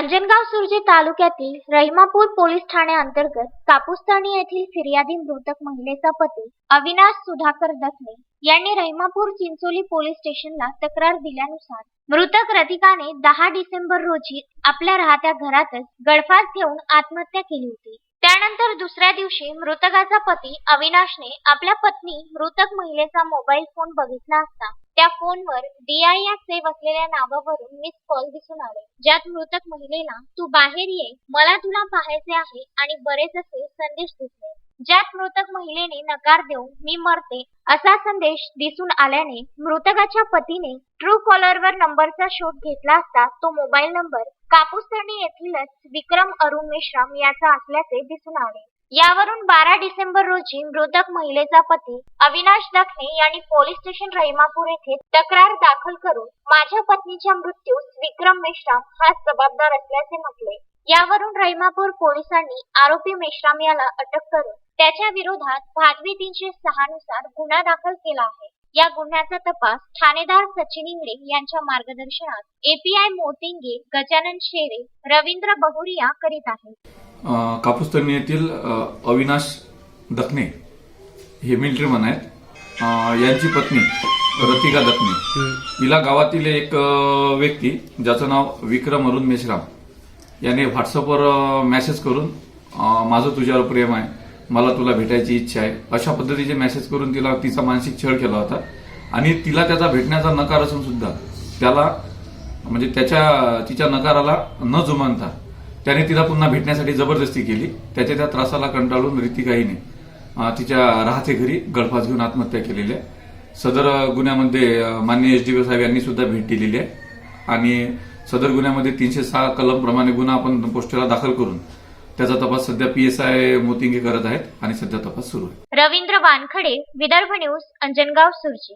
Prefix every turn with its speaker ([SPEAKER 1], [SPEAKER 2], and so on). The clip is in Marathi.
[SPEAKER 1] अंजनगाव सुरजी तालुक्यातील रहिमापूर पोलीस ठाण्याअंतर्गत कापूसताणी येथील फिर्यादी मृतक महिलेचा पती अविनाश सुधाकर दसने यांनी रहिमापूर चिंचोली पोलीस स्टेशनला तक्रार दिल्यानुसार मृतक रतिकाने दहा डिसेंबर रोजी आपल्या राहत्या घरातच गळफास घेऊन आत्महत्या केली होती. त्यानंतर दुसऱ्या दिवशी मृतकाचा पती अविनाशने आपल्या पत्नी मृतक महिलेचा मोबाईल फोन बघितला असता त्या फोनवर डीआयएस सेव्ह असलेल्या नावावरून मिस कॉल दिसून आले. ज्यात मृतक महिलेला तू बाहेर ये मला तुला पाहायचे आहे आणि बरेच असे संदेश दिसले. ज्यात मृतक महिलेने नकार देऊन मी मरते असा संदेश दिसून आल्याने मृतकाच्या पतीने ट्रू कॉलरवर नंबरचा शोध घेतला असता तो मोबाईल नंबर कापूसतर्णी येथीलच विक्रम अरुण मेश्राम याचा असल्याचे दिसून आले. यावरून बारा डिसेंबर रोजी मृतक महिलेचा पती अविनाश दखने यांनी पोलीस स्टेशन रहिमापूर येथे तक्रार दाखल करून माझ्या पत्नीच्या मृत्यूस विक्रम मेश्राम हाच जबाबदार असल्याचे म्हटले. यावरून रहिमापूर पोलिसांनी आरोपी मेश्राम याला अटक करून त्याच्या विरोधात भादवी तीनशे सहा नुसार गुन्हा दाखल केला आहे. या गुन्ह्याचा तपास ठाणेदार सचिन इंगळे यांच्या मार्गदर्शनात एपीआय मोतिंगे गजानन शेरे रवींद्र बहुरिया करीत आहेत.
[SPEAKER 2] अ, कापूसतळणी येथील अविनाश दखने हे मिलिटरीमन आहेत. यांची पत्नी रतिका दखने. हिला गावातील एक व्यक्ती ज्याचं नाव विक्रम अरुण मेश्राम याने व्हॉट्सअपवर मेसेज करून माझं तुझ्यावर प्रेम आहे. मला तुला भेटायची इच्छा आहे. अशा पद्धतीचे मेसेज करून तिला तिचा मानसिक छळ केला होता. आणि तिला त्याचा भेटण्याचा नकार असून सुद्धा त्याला म्हणजे त्याच्या तिच्या नकाराला न जुमानता त्याने तिला पुन्हा भेटण्यासाठी जबरदस्ती केली. त्याच्या त्या त्रासाला कंटाळून रितिकाईने तिच्या राहते घरी गळफास घेऊन आत्महत्या केलेली आहे. सदर गुन्ह्यामध्ये माननीय एस डी साहेब यांनी सुद्धा भेट दिलेली आहे. आणि सदर गुन्ह्यामध्ये तीनशे सहा कलम प्रमाणे गुन्हा आपण पोस्टरला दाखल करून त्याचा तपास सध्या पीएसआय मोतिंगे करत आहेत आणि सध्या तपास सुरू आहे.
[SPEAKER 1] रवींद्र वानखडे विदर्भ न्यूज अंजनगाव सुरजी.